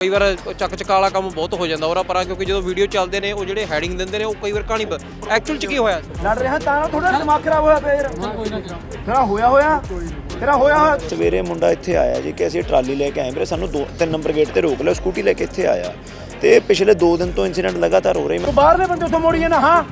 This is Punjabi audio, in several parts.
ਕਈ ਵਾਰ ਚੱਕ ਚਕਾ ਵਾਲਾ ਕੰਮ ਬਹੁਤ ਹੋ ਜਾਂਦਾ ਉਹਰਾ ਪਰਾਂ ਕਿਉਂਕਿ ਜਦੋਂ ਵੀਡੀਓ ਚੱਲਦੇ ਨੇ ਉਹ ਜਿਹੜੇ ਹੈਡਿੰਗ ਦਿੰਦੇ ਨੇ ਉਹ ਕਈ ਵਾਰ ਕਹਾਣੀ ਐਕਚੁਅਲ ਚ ਕੀ ਹੋਇਆ? ਲੜ ਰਿਹਾ ਤਾਂ ਥੋੜਾ ਦਿਮਾਗ ਖਰਾਬ ਹੋਇਆ ਪਿਆ ਯਾਰ ਤੇਰਾ ਹੋਇਆ ਹੋਇਆ ਤੇਰਾ ਹੋਇਆ ਹੋਇਆ। ਸਵੇਰੇ ਮੁੰਡਾ ਇੱਥੇ ਆਇਆ ਜੀ ਕਿ ਅਸੀਂ ਟਰਾਲੀ ਲੈ ਕੇ ਆਏ। ਵੀਰੇ ਸਾਨੂੰ ਦੋ ਤਿੰਨ ਨੰਬਰ ਗੇਟ ਤੇ ਰੋਕ ਲਿਆ ਸਕੂਟੀ ਲੈ ਕੇ ਇੱਥੇ ਆਇਆ। ਤੇ ਪਿਛਲੇ 2 ਦਿਨ ਤੋਂ ਇਨਸੀਡੈਂਟ ਲਗਾਤਾਰ ਹੋ ਰਹੇ ਤੂੰ ਬਾਹਰਲੇ ਬੰਦੇ ਉੱਥੋਂ ਮੋੜੀ ਨਾ ਹਾਂ?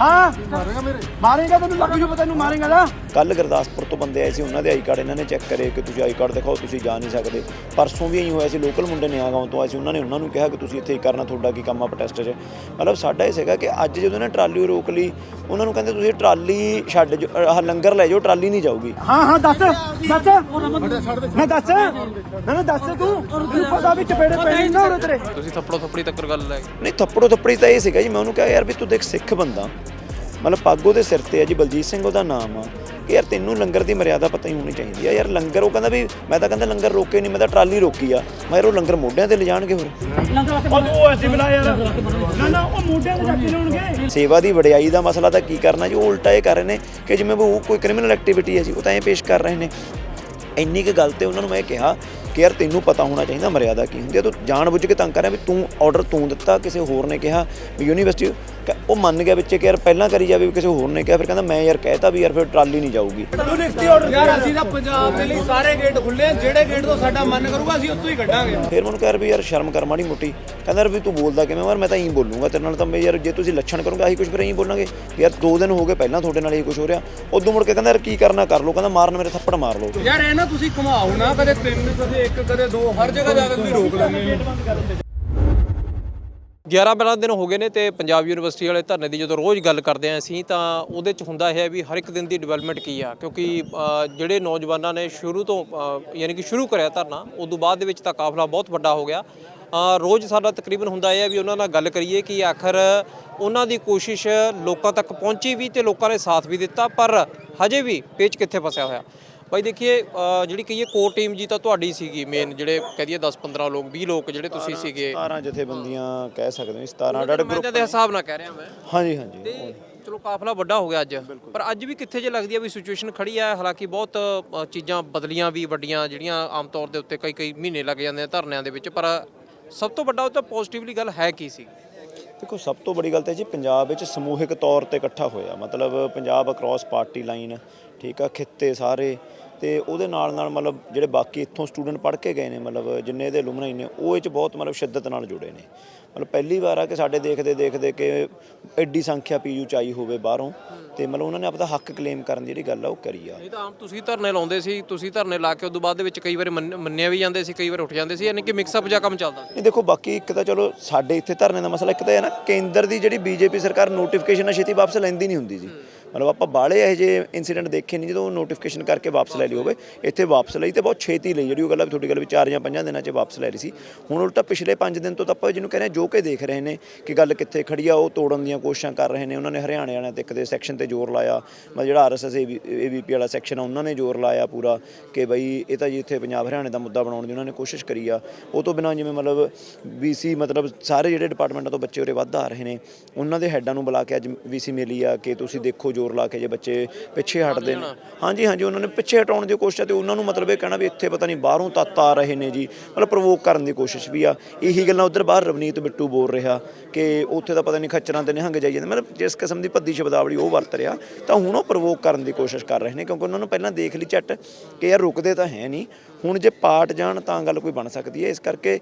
ਹਾਂ? ਮਾਰੇਗਾ ਮੇਰੇ। ਮਾਰੇਗਾ ਤੈਨੂੰ ਲੱਗ ਜੂ ਪਤਾ ਤੈਨੂੰ ਮਾਰੇਗਾ ਨਾ। ਕੱਲ ਗੁਰਦਾਸਪੁਰ ਤੋਂ ਬੰਦੇ ਆਏ ਸੀ ਉਹਨਾਂ ਦੇ ਆਈ ਕਾਰਡ ਇਹਨਾਂ ਨੇ ਚੈੱਕ ਕਰੇ ਕਿ ਤੁਸੀਂ ਆਈ ਕਾਰਡ ਦਿਖਾਓ ਤੁਸੀਂ ਜਾ ਨਹੀਂ ਸਕਦੇ। ਪਰਸੋਂ ਵੀ ਐਂ ਹੋਇਆ ਸੀ ਲੋਕਲ ਮੁੰਡੇ ਨੇ ਆਗਾਉਂ ਤੋਂ ਆਏ ਸੀ ਉਹਨਾਂ ਨੇ ਉਹਨਾਂ ਨੂੰ ਕਿਹਾ ਕਿ ਤੁਸੀਂ ਇੱਥੇ ਹੀ ਕਰਨਾ ਤੁਹਾਡਾ ਕੀ ਕੰਮ ਆ ਪ੍ਰੋਟੈਸਟ 'ਚ। ਮਤਲਬ ਸਾਡਾ ਇਹ ਸੀਗਾ ਕਿ ਅੱਜ ਜਦੋਂ ਇਹਨਾਂ ਟਰਾਲੀ ਰੋਕ ਲਈ ਉਹਨਾਂ ਨੂੰ ਕਹਿੰਦੇ ਤੁਸੀਂ ਟਰਾਲੀ ਛੱਡ ਆਹ ਲੰਗਰ ਲੈ ਜਾਓ ਟਰਾਲੀ ਨਹੀਂ ਜਾਊਗੀ। ਹਾਂ ਹਾਂ ਦੱਸ ਦੱਸ। ਮੈਂ ਦੱਸ। ਨਾ ਨਾ ਦੱਸ ਤੂੰ ਪਤਾ ਵੀ ਚਪੇੜੇ ਪੈਣੇ ਨਾ ਉਰੇ ਤੇਰੇ। ਤੁਸੀਂ ਥੱਪੜੋ। ਥੱਪੜੀ ਤੱਕ ਗੱਲ ਲੈ ਗਏ ਨਹੀਂ ਥੱਪੜੋ ਥੱਪੜੀ ਤਾਂ ਇਹ ਸੀਗਾ ਜੀ ਮੈਂ ਉਹਨੂੰ ਕਿਹਾ ਯਾਰ ਵੀ ਤੂੰ ਦੇਖ ਸਿੱਖ ਬੰਦਾ। ਮਤਲਬ ਪਾਗੋ ਦੇ ਸਿਰ ਤੇ ਹੈ ਜੀ ਬਲਜੀਤ ਸਿੰਘ ਉਹਦਾ ਨਾਮ ਆ। ਕਿ ਯਾਰ ਤੈਨੂੰ ਲੰਗਰ ਦੀ ਮਰਿਆਦਾ ਪਤਾ ਹੀ ਹੋਣੀ ਚਾਹੀਦੀ ਆ। ਯਾਰ ਲੰਗਰ ਉਹ ਕਹਿੰਦਾ ਵੀ ਮੈਂ ਤਾਂ ਕਹਿੰਦਾ ਲੰਗਰ ਰੋਕੇ ਨਹੀਂ ਮੈਂ ਤਾਂ ਟਰਾਲੀ ਰੋਕੀ ਆ। ਮੈਂ ਯਾਰ ਉਹ ਲੰਗਰ ਮੋਢਿਆਂ ਤੇ ਲਿਜਾਣਗੇ ਹੋਰ। ਉਹ ਉਹ ਐਸੀ ਮਿਲਾ ਯਾਰ ਨਾ ਨਾ ਉਹ ਮੋਢਿਆਂ ਤੇ ਚੱਕ ਕੇ ਲਾਉਣਗੇ। ਸੇਵਾ ਦੀ ਵਡਿਆਈ ਦਾ ਮਸਲਾ ਤਾਂ ਕੀ ਕਰਨਾ ਜੀ ਉਹ ਉਲਟਾ ਇਹ ਕਰ ਰਹੇ ਨੇ ਕਿ ਜਿਵੇਂ ਉਹ ਕੋਈ ਕ੍ਰਿਮੀਨਲ ਐਕਟੀਵਿਟੀ ਹੈ ਜੀ ਉਹ ਤਾਂ ਇਹ ਪੇਸ਼ ਕਰ ਰਹੇ ਨੇ। ਇੰਨੀ ਕੁ ਗੱਲ ਤੇ ਉਹਨਾਂ ਨੂੰ ਮੈਂ ਕਿਹਾ ਕਿ ਯਾਰ ਤੈਨੂੰ ਪਤਾ ਹੋਣਾ ਚਾਹੀਦਾ, ਮਰਿਆਦਾ ਕੀ ਹੁੰਦੀ ਹੈ ਤੂੰ ਜਾਣ ਬੁੱਝ ਕੇ ਤੰਗ ਕਰ ਰਿਹਾ ਵੀ ਤੂੰ ਆਰਡਰ ਤੂੰ ਦਿੱਤਾ, ਕਿਸੇ ਹੋਰ ਨੇ ਕਿਹਾ ਵੀ ਯੂਨੀਵਰਸਿਟੀ ਉਹ ਮੰਨ ਗਿਆ ਵਿੱਚ ਕਿ ਯਾਰ ਪਹਿਲਾਂ ਕਰੀ ਜਾਵੇ ਕਿਸੇ ਹੋਰ ਨੇ ਕਿਹਾ ਫਿਰ ਕਹਿੰਦਾ ਮੈਂ ਯਾਰ ਕਹਿਤਾ ਵੀ ਯਾਰ ਫਿਰ ਟਰਾਲੀ ਨਹੀਂ ਜਾਊਗੀ। ਤੂੰ ਲਿਖਤੀ ਆਰਡਰ ਯਾਰ ਅਸੀਂ ਤਾਂ ਪੰਜਾਬ ਦੇ ਲਈ ਸਾਰੇ ਗੇਟ ਖੁੱਲੇ ਆ ਜਿਹੜੇ ਗੇਟ ਤੋਂ ਸਾਡਾ ਮਨ ਕਰੂਗਾ ਅਸੀਂ ਉੱਥੋਂ ਹੀ ਕੱਢਾਂਗੇ। ਫਿਰ ਮੈਨੂੰ ਕਹਿ ਰਿਹਾ ਵੀ ਯਾਰ ਸ਼ਰਮ ਕਰ ਮਾੜੀ ਮੁੱਟੀ। ਕਹਿੰਦਾ ਯਾਰ ਵੀ ਤੂੰ ਬੋਲਦਾ ਕਿਵੇਂ? ਯਾਰ ਮੈਂ ਤਾਂ ਇਹੀ ਬੋਲੂੰਗਾ ਤੇਰੇ ਨਾਲ ਤਾਂ ਮੈਂ ਯਾਰ ਜੇ ਤੁਸੀਂ ਲੱਛਣ ਕਰੋਗੇ ਆਹੀ ਕੁਝ ਫਿਰ ਇਹੀ ਬੋਲਾਂਗੇ। ਯਾਰ ਦੋ ਦਿਨ ਹੋ ਗਏ ਪਹਿਲਾਂ ਤੁਹਾਡੇ ਨਾਲ ਇਹ ਕੁਝ ਹੋ ਰਿਹਾ। ਉਦੋਂ ਮੁੜ ਕੇ ਕਹਿੰਦਾ ਯਾਰ ਕੀ ਕਰਨਾ ਕਰ ਲਓ। ਕਹਿੰਦਾ ਮਾਰਨ ਮੇਰੇ ਥੱਪੜ ਮਾਰ ਲਓ। ਯਾਰ ਇਹ ਨਾ ਤੁਸੀਂ ਘੁਮਾਓ ਨਾ ਕਦੇ ਤਿੰਨ ਕਦੇ ਇੱਕ ਕਦੇ ਦੋ ਹਰ ਜਗ੍ਹਾ ਜਾ ਕੇ ਤੁਸੀਂ ਰੋਕ ਲੈਂਦੇ ਹੋ। 11 12 ਦਿਨ ਹੋ ਗਏ ਨੇ ਤੇ ਪੰਜਾਬ ਯੂਨੀਵਰਸਿਟੀ ਵਾਲੇ ਧਰਨੇ ਦੀ ਜਦੋਂ ਰੋਜ਼ ਗੱਲ ਕਰਦੇ ਆ ਅਸੀਂ, ਤਾਂ ਉਹਦੇ ਚ ਹੁੰਦਾ ਇਹ ਹੈ ਵੀ ਹਰ ਇੱਕ ਦਿਨ ਦੀ ਡਿਵੈਲਪਮੈਂਟ ਕੀ ਆ? ਕਿਉਂਕਿ ਜਿਹੜੇ ਨੌਜਵਾਨਾਂ ਨੇ ਸ਼ੁਰੂ ਤੋਂ ਯਾਨੀ ਕਿ ਸ਼ੁਰੂ ਕਰਿਆ ਧਰਨਾ, ਉਦੋਂ ਬਾਅਦ ਦੇ ਵਿੱਚ ਤਾਂ ਕਾਫਲਾ ਬਹੁਤ ਵੱਡਾ ਹੋ ਗਿਆ। ਰੋਜ਼ ਸਾਡਾ ਤਕਰੀਬਨ ਹੁੰਦਾ ਇਹ ਹੈ ਵੀ ਉਹਨਾਂ ਨਾਲ ਗੱਲ ਕਰੀਏ ਕਿ ਆਖਰ ਉਹਨਾਂ ਦੀ ਕੋਸ਼ਿਸ਼ ਲੋਕਾਂ ਤੱਕ ਪਹੁੰਚੀ ਵੀ ਤੇ ਲੋਕਾਂ ਨੇ ਸਾਥ ਵੀ ਦਿੱਤਾ, ਪਰ ਹਜੇ ਵੀ ਪੇਚ ਕਿੱਥੇ ਫਸਿਆ ਹੋਇਆ? ਬਾਈ ਦੇਖੀਏ ਜਿਹੜੀ ਕਹੀਏ ਕੋਰ ਟੀਮ ਜੀ ਤਾਂ ਤੁਹਾਡੀ ਸੀਗੀ ਮੇਨ ਜਿਹੜੇ ਕਹਿ ਦਈਏ 10 15 ਲੋਕ 20 ਲੋਕ ਜਿਹੜੇ ਤੁਸੀਂ ਸੀਗੇ। 17 ਜਥੇਬੰਦੀਆਂ ਕਹਿ ਸਕਦੇ ਹਾਂ 17 ਡਾਟ ਮੈਂ ਦੇ ਹਿਸਾਬ ਨਾਲ ਕਹਿ ਰਿਹਾ ਮੈਂ। ਹਾਂਜੀ ਹਾਂਜੀ। ਚਲੋ ਕਾਫਲਾ ਵੱਡਾ ਹੋ ਗਿਆ ਅੱਜ। ਪਰ ਅੱਜ ਵੀ ਕਿੱਥੇ ਜੇ ਲੱਗਦੀ ਆ ਵੀ ਸਿਚੁਏਸ਼ਨ ਖੜੀ ਆ ਹਾਲਾਂਕਿ ਬਹੁਤ ਚੀਜ਼ਾਂ ਬਦਲੀਆਂ ਵੀ ਵੱਡੀਆਂ ਜਿਹੜੀਆਂ ਆਮ ਤੌਰ ਦੇ ਉੱਤੇ ਕਈ ਕਈ ਮਹੀਨੇ ਲੱਗ ਜਾਂਦੇ ਆ ਧਰਨਿਆਂ ਦੇ ਵਿੱਚ ਪਰ ਸਭ ਤੋਂ ਵੱਡਾ ਉਹ ਤਾਂ ਪੋਜ਼ਿਟਿਵਲੀ ਗੱਲ ਹੈ ਕੀ ਸੀ? ਦੇਖੋ ਸਭ ਤੋਂ ਬੜੀ ਗੱਲ ਤਾਂ ਜੀ ਪੰਜਾਬ ਵਿੱਚ ਸਮੂਹਿਕ ਤੌਰ ਤੇ ਇਕੱਠਾ ਹੋਇਆ। ਮਤਲਬ ਪੰਜਾਬ ਅਕ੍ਰੋਸ ਪਾਰਟੀ ਲਾਈਨ ਠੀਕ ਆ ਖਿੱਤੇ ਸਾਰੇ। ਤੇ ਉਹਦੇ ਨਾਲ ਨਾਲ ਮਤਲਬ ਜਿਹੜੇ ਬਾਕੀ ਇੱਥੋਂ ਸਟੂਡੈਂਟ ਪੜ੍ਹ ਕੇ ਗਏ ਨੇ ਮਤਲਬ ਜਿੰਨੇ ਇਹਦੇ ਅਲੂਮਨਾਈ ਨੇ ਉਹ ਇਹ ਚ ਬਹੁਤ ਮਤਲਬ ਸ਼ਿੱਦਤ ਨਾਲ ਜੁੜੇ ਨੇ। ਮਤਲਬ ਪਹਿਲੀ ਵਾਰ ਆ ਕਿ ਸਾਡੇ ਦੇਖਦੇ ਦੇਖਦੇ ਕਿ ਐਡੀ ਸੰਖਿਆ ਪੀਯੂ ਚ ਆਈ ਹੋਵੇ ਬਾਹਰੋਂ ਤੇ ਮਤਲਬ ਉਹਨਾਂ ਨੇ ਆਪਦਾ ਹੱਕ ਕਲੇਮ ਕਰਨ ਦੀ ਜਿਹੜੀ ਗੱਲ ਆ ਉਹ ਕਰੀ ਆ। ਨਹੀਂ ਤਾਂ ਆਮ ਤੁਸੀਂ ਧਰਨੇ ਲਾਉਂਦੇ ਸੀ ਤੁਸੀਂ ਧਰਨੇ ਲਾ ਕੇ ਉਦੋਂ ਬਾਅਦ ਦੇ ਵਿੱਚ ਕਈ ਵਾਰ ਮੰਨਿਆ ਵੀ ਜਾਂਦੇ ਸੀ ਕਈ ਵਾਰ ਉੱਠ ਜਾਂਦੇ ਸੀ ਯਾਨੀ ਕਿ ਮਿਕਸ ਅਪ ਜਿਹਾ ਕੰਮ ਚੱਲਦਾ ਸੀ। ਨਹੀਂ ਦੇਖੋ ਬਾਕੀ ਇੱਕ ਤਾਂ ਚਲੋ ਸਾਡੇ ਇੱਥੇ ਧਰਨੇ ਦਾ ਮਸਲਾ ਇੱਕ ਤਾਂ ਇਹ ਹੈ ਨਾ ਕੇਂਦਰ ਦੀ ਜਿਹੜੀ ਬੀਜੇਪੀ ਸਰਕਾਰ ਨੋਟੀਫਿਕੇਸ਼ਨ ਛੇਤੀ ਵਾਪਸ ਲੈਂਦੀ ਨਹੀਂ ਹੁੰਦੀ ਜੀ ਮਤਲਬ ਆਪਾਂ ਬਾਲੇ ਇਹੋ ਜਿਹੇ ਇਨਸੀਡੈਂਟ ਦੇਖੇ ਨਹੀਂ, ਜਦੋਂ ਨੋਟੀਫਿਕੇਸ਼ਨ ਕਰਕੇ ਵਾਪਸ ਲੈ ਲਈ ਹੋਵੇ, ਇੱਥੇ ਵਾਪਸ ਲਈ ਤੇ ਬਹੁਤ ਛੇਤੀ ਲਈ, ਜਿਹੜੀ ਉਹ ਗੱਲ ਆ ਵੀ ਤੁਹਾਡੀ ਗੱਲ ਵੀ 4 ਜਾਂ 5 ਦਿਨਾਂ 'ਚ ਵਾਪਸ ਲੈ ਲਈ ਸੀ। ਹੁਣ ਉਲਟਾ ਪਿਛਲੇ 5 ਦਿਨ ਤੋਂ ਤਾਂ ਆਪਾਂ ਜਿਹਨੂੰ ਕਹਿੰਦੇ ਜੋ ਕਿ ਦੇਖ ਰਹੇ ਨੇ ਕਿ ਗੱਲ ਕਿੱਥੇ ਖੜੀ ਆ, ਉਹ ਤੋੜਨ ਦੀਆਂ ਕੋਸ਼ਿਸ਼ਾਂ ਕਰ ਰਹੇ ਨੇ। ਉਹਨਾਂ ਨੇ ਹਰਿਆਣੇ ਵਾਲਿਆਂ ਤੇ ਇੱਕ ਦੇ ਸੈਕਸ਼ਨ ਤੇ ਜ਼ੋਰ ਲਾਇਆ, ਮਤਲਬ ਜਿਹੜਾ ਆਰਐਸਐਸ ਏਬੀਪੀ ਵਾਲਾ ਸੈਕਸ਼ਨ ਆ, ਉਹਨਾਂ ਨੇ ਜ਼ੋਰ ਲਾਇਆ ਪੂਰਾ ਕਿ ਬਈ ਇਹ ਤਾਂ ਜੀ ਇੱਥੇ ਪੰਜਾਬ ਹਰਿਆਣੇ ਦਾ ਮੁੱਦਾ ਬਣਾਉਣ ਦੀ ਉਹਨਾਂ ਨੇ ਕੋਸ਼ਿਸ਼ ਕਰੀ ਆ। ਉਹ ਤੋਂ ਬਿਨਾਂ ਜਿਵੇਂ ਮਤਲਬ ਵੀਸੀ ਮਤਲਬ ਸਾਰੇ ਜਿਹੜੇ ਡਿਪਾਰਟਮੈਂਟਾਂ ਤੋਂ ਬੱਚੇ ਉਰੇ ਵੱਧ ਆ ਰਹੇ ਨੇ, ਉਹਨਾਂ ਦੇ ਹੈੱਡਾਂ ਨੂੰ ਬੁਲਾ ਕੇ ਅੱਜ ਵੀਸੀ ਮਿਲੀ ਆ ਕਿ ਤੁਸੀਂ ਦੇਖੋ ਜੋ ਜ਼ੋਰ ਲਾ ਕੇ ਜੇ ਬੱਚੇ ਪਿੱਛੇ ਹਟਦੇ ਨੇ। ਹਾਂਜੀ ਹਾਂਜੀ, ਉਹਨਾਂ ਨੇ ਪਿੱਛੇ ਹਟਾਉਣ ਦੀ ਕੋਸ਼ਿਸ਼ ਤੇ ਉਹਨਾਂ ਨੂੰ ਮਤਲਬ ਇਹ ਕਹਿਣਾ ਵੀ ਇੱਥੇ ਪਤਾ ਨਹੀਂ ਬਾਹਰੋਂ ਤੱਤ ਆ ਰਹੇ ਨੇ ਜੀ। ਮਤਲਬ ਪ੍ਰਵੋਕ ਕਰਨ ਦੀ ਕੋਸ਼ਿਸ਼ ਵੀ ਆ। ਇਹੀ ਗੱਲਾਂ ਉਧਰ ਬਾਹਰ ਰਵਨੀਤ ਬਿੱਟੂ ਬੋਲ ਰਿਹਾ ਕਿ ਉੱਥੇ ਤਾਂ ਪਤਾ ਨਹੀਂ ਖੱਚਰਾਂ ਤੇ ਨਿਹੰਗ ਜਾਈ ਜਾਂਦੇ। ਮਤਲਬ ਜਿਸ ਕਿਸਮ ਦੀ ਭੱਦੀ ਸ਼ਬਦਾਵਲੀ ਉਹ ਵਰਤ ਰਿਹਾ, ਤਾਂ ਹੁਣ ਉਹ ਪ੍ਰਵੋਕ ਕਰਨ ਦੀ ਕੋਸ਼ਿਸ਼ ਕਰ ਰਹੇ ਨੇ ਕਿਉਂਕਿ ਉਹਨਾਂ ਨੂੰ ਪਹਿਲਾਂ ਦੇਖ ਲਈ ਝੱਟ ਕਿ ਯਾਰ ਰੁਕਦੇ ਤਾਂ ਹੈ ਨਹੀਂ। ਹੁਣ ਜੇ ਪਾਟ ਜਾਣ ਤਾਂ ਗੱਲ ਕੋਈ ਬਣ ਸਕਦੀ ਹੈ। ਇਸ ਕਰਕੇ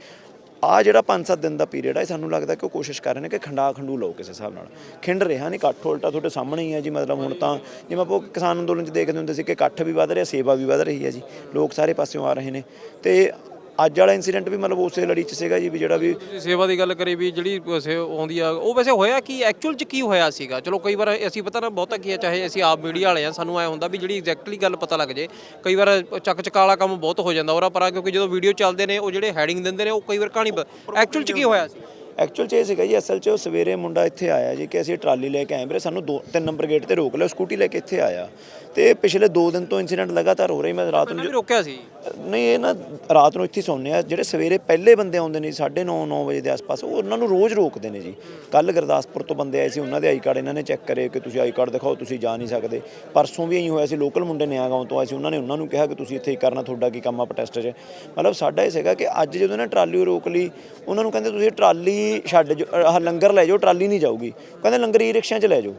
ਆ ਜਿਹੜਾ 5-7 ਦਿਨ ਦਾ ਪੀਰੀਅਡ ਹੈ ਸਾਨੂੰ ਲੱਗਦਾ ਕਿ ਉਹ ਕੋਸ਼ਿਸ਼ ਕਰ ਰਹੇ ਨੇ ਕਿ ਖੰਡਾ ਖੰਡੂ ਲਓ ਕਿਸੇ ਹਿਸਾਬ ਨਾਲ। ਖਿੰਡ ਰਿਹਾ ਨਹੀਂ, ਇਕੱਠ ਉਲਟਾ ਤੁਹਾਡੇ ਸਾਹਮਣੇ ਹੀ ਹੈ ਜੀ, ਮਤਲਬ ਹੁਣ ਤਾਂ ਜਿਵੇਂ ਆਪਾਂ ਕਿਸਾਨ ਅੰਦੋਲਨ 'ਚ ਦੇਖਦੇ ਹੁੰਦੇ ਸੀ ਕਿ ਇਕੱਠ ਵੀ ਵੱਧ ਰਿਹਾ, ਸੇਵਾ ਵੀ ਵੱਧ ਰਹੀ ਹੈ ਜੀ। ਲੋਕ ਸਾਰੇ ਪਾਸਿਓਂ ਆ ਰਹੇ ਨੇ। ਤੇ ਅੱਜ ਵਾਲਾ ਇਨਸੀਡੈਂਟ ਵੀ ਮਤਲਬ ਉਸੇ ਲੜੀ 'ਚ ਸੀਗਾ ਜੀ ਵੀ ਜਿਹੜਾ ਵੀ ਤੁਸੀਂ ਸੇਵਾ ਦੀ ਗੱਲ ਕਰੀ ਵੀ ਜਿਹੜੀ ਵੈਸੇ ਆਉਂਦੀ ਆ ਉਹ ਵੈਸੇ ਹੋਇਆ ਕੀ? ਐਕਚੁਅਲ ਚ ਕੀ ਹੋਇਆ ਸੀਗਾ? ਚਲੋ ਕਈ ਵਾਰ ਅਸੀਂ ਪਤਾ ਨਾ ਬਹੁਤਾ ਕੀ ਆ ਚਾਹੇ ਅਸੀਂ ਆਪ ਮੀਡੀਆ ਵਾਲੇ ਆ ਸਾਨੂੰ ਐ ਹੁੰਦਾ ਵੀ ਜਿਹੜੀ ਐਗਜ਼ੈਕਟਲੀ ਗੱਲ ਪਤਾ ਲੱਗ ਜੇ। ਕਈ ਵਾਰ ਚੱਕ ਚਕਾ ਵਾਲਾ ਕੰਮ ਬਹੁਤ ਹੋ ਜਾਂਦਾ ਉਹਰਾ ਪਰਾਂ ਕਿਉਂਕਿ ਜਦੋਂ ਵੀਡੀਓ ਚੱਲਦੇ ਨੇ ਉਹ ਜਿਹੜੇ ਹੈਡਿੰਗ ਦਿੰਦੇ ਨੇ ਉਹ ਕਈ ਵਾਰ ਕਹਾਣੀ ਐਕਚੁਅਲ ਚ ਕੀ ਹੋਇਆ ਸੀ? ਐਕਚੁਅਲ 'ਚ ਇਹ ਸੀਗਾ ਜੀ ਅਸਲ 'ਚ ਉਹ ਸਵੇਰੇ ਮੁੰਡਾ ਇੱਥੇ ਆਇਆ ਜੀ ਕਿ ਅਸੀਂ ਟਰਾਲੀ ਲੈ ਕੇ ਆਏ ਵੀਰੇ ਸਾਨੂੰ ਦੋ ਤਿੰਨ ਨੰਬਰ ਗੇਟ ਤੇ ਰੋਕ ਲਿਆ ਸਕੂਟੀ ਲੈ ਕੇ ਇੱਥੇ ਆਇਆ। ਤੇ ਪਿਛਲੇ 2 ਦਿਨ ਤੋਂ ਇਨਸੀਡੈਂਟ ਲਗਾਤਾਰ ਹੋ ਰਹੀ ਮੈਂ ਰਾਤ ਨੂੰ ਪਹਿਲਾਂ ਵੀ ਰੋਕਿਆ ਸੀ? ਨਹੀਂ, ਇਹ ਨਾ ਰਾਤ ਨੂੰ ਇੱਥੇ ਸੌਂਦੇ ਆ। ਜਿਹੜੇ ਸਵੇਰੇ ਪਹਿਲੇ ਬੰਦੇ ਆਉਂਦੇ ਨੇ 9:30 9 ਵਜੇ ਦੇ ਆਸ-ਪਾਸ, ਉਹ ਉਹਨਾਂ ਨੂੰ ਰੋਜ਼ ਰੋਕਦੇ ਨੇ ਜੀ। ਕੱਲ ਗੁਰਦਾਸਪੁਰ ਤੋਂ ਬੰਦੇ ਆਏ ਸੀ, ਉਹਨਾਂ ਦੇ ਆਈ ਕਾਰਡ ਇਹਨਾਂ ਨੇ ਚੈੱਕ ਕਰੇ ਕਿ ਤੁਸੀਂ ਆਈ ਕਾਰਡ ਦਿਖਾਓ, ਤੁਸੀਂ ਜਾ ਨਹੀਂ ਸਕਦੇ। ਪਰਸੋਂ ਵੀ ਇਹੀ ਹੋਇਆ ਸੀ, ਲੋਕਲ ਮੁੰਡੇ ਨਿਆਗਾਉਂ ਤੋਂ ਆਏ ਸੀ, ਉਹਨਾਂ ਨੇ ਉਹਨਾਂ ਨੂੰ ਕਿਹਾ ਕਿ ਤੁਸੀਂ ਇੱਥੇ ਹੀ ਕਰਨਾ ਤੁਹਾਡਾ ਕੀ ਕੰਮ ਆ ਪ੍ਰੋਟੈਸਟ 'ਚ। ਮਤਲਬ ਸਾਡਾ ਇਹ ਸੀਗਾ ਕਿ ਅੱਜ ਜਦੋਂ ਇਹਨਾਂ ਟਰਾਲੀ ਰੋਕ ਲਈ, ਉਹਨਾਂ ਨੂੰ ਕਹਿੰਦੇ ਤੁਸੀਂ ਟਰਾਲੀ ਛੱਡ ਜਾਓ ਲੰਗਰ ਲੈ ਜਾਓ, ਟਰਾਲੀ ਨਹੀਂ ਜਾਊਗੀ। ਕਹਿੰਦੇ ਲੰਗਰ ਈ ਰਿਕਸ਼ਿਆਂ 'ਚ ਲੈ ਜਾਓ।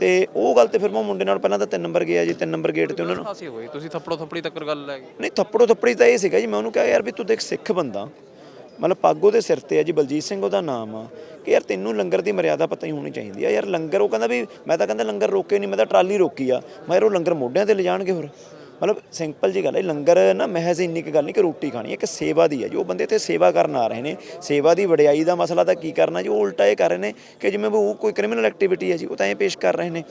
ਤੇ ਉਹ ਗੱਲ ਤੇ ਫਿਰ ਮੈਂ ਮੁੰਡੇ ਨਾਲ ਪਹਿਲਾਂ ਤਾਂ 3 ਨੰਬਰ ਗਿਆ ਜੀ 3 ਨੰਬਰ ਗੇਟ ਤੇ ਉਹਨਾਂ ਨੂੰ। ਖਾਸੀ ਹੋਈ ਤੁਸੀਂ ਥੱਪੜੋ ਥੱਪੜੀ ਤੱਕ ਗੱਲ ਲੈ ਗਏ। ਨਹੀਂ ਥੱਪੜੋ ਥੱਪੜੀ ਤਾਂ ਇਹ ਸੀਗਾ ਜੀ ਮੈਂ ਉਹਨੂੰ ਕਿਹਾ ਯਾਰ ਵੀ ਤੂੰ ਦੇਖ ਸਿੱਖ ਬੰਦਾ। ਮਤਲਬ ਪਾਗੋ ਦੇ ਸਿਰ ਤੇ ਆ ਜੀ ਬਲਜੀਤ ਸਿੰਘ ਉਹਦਾ ਨਾਮ ਆ ਕਿ ਯਾਰ ਤੈਨੂੰ ਲੰਗਰ ਦੀ ਮਰਿਆਦਾ ਪਤਾ ਹੀ ਹੋਣੀ ਚਾਹੀਦੀ ਆ। ਯਾਰ ਲੰਗਰ ਉਹ ਕਹਿੰਦਾ ਵੀ ਮੈਂ ਤਾਂ ਕਹਿੰਦਾ ਲੰਗਰ ਰੋਕੇ ਨਹੀਂ ਮੈਂ ਤਾਂ ਟਰਾਲੀ ਰੋਕੀ ਆ। ਮੈਂ ਯਾਰ ਉਹ ਲੰਗਰ ਮੋਢਿਆਂ ਤੇ ਲਿਜਾਣਗੇ ਹੋਰ। ਮਤਲਬ ਸਿੰਪਲ ਜੀ ਗੱਲ ਹੈ, ਲੰਗਰ ਨਾ ਮਹਿਜ਼ ਇੰਨੀ ਕੁ ਗੱਲ ਨਹੀਂ ਕਿ ਰੋਟੀ ਖਾਣੀ ਹੈ, ਇੱਕ ਸੇਵਾ ਦੀ ਹੈ ਜੋ। ਬੰਦੇ ਇੱਥੇ ਸੇਵਾ ਕਰਨ ਆ ਰਹੇ ਨੇ। ਸੇਵਾ ਦੀ ਵਡਿਆਈ ਦਾ ਮਸਲਾ ਤਾਂ ਕੀ ਕਰਨਾ ਜੀ? ਉਹ ਉਲਟਾ ਇਹ ਕਰ ਰਹੇ ਨੇ ਕਿ ਜਿਵੇਂ ਵੀ ਉਹ ਕੋਈ ਕ੍ਰਿਮੀਨਲ ਐਕਟੀਵਿਟੀ ਹੈ ਜੀ, ਉਹ ਤਾਂ ਇਹ ਪੇਸ਼ ਕਰ ਰਹੇ ਨੇ।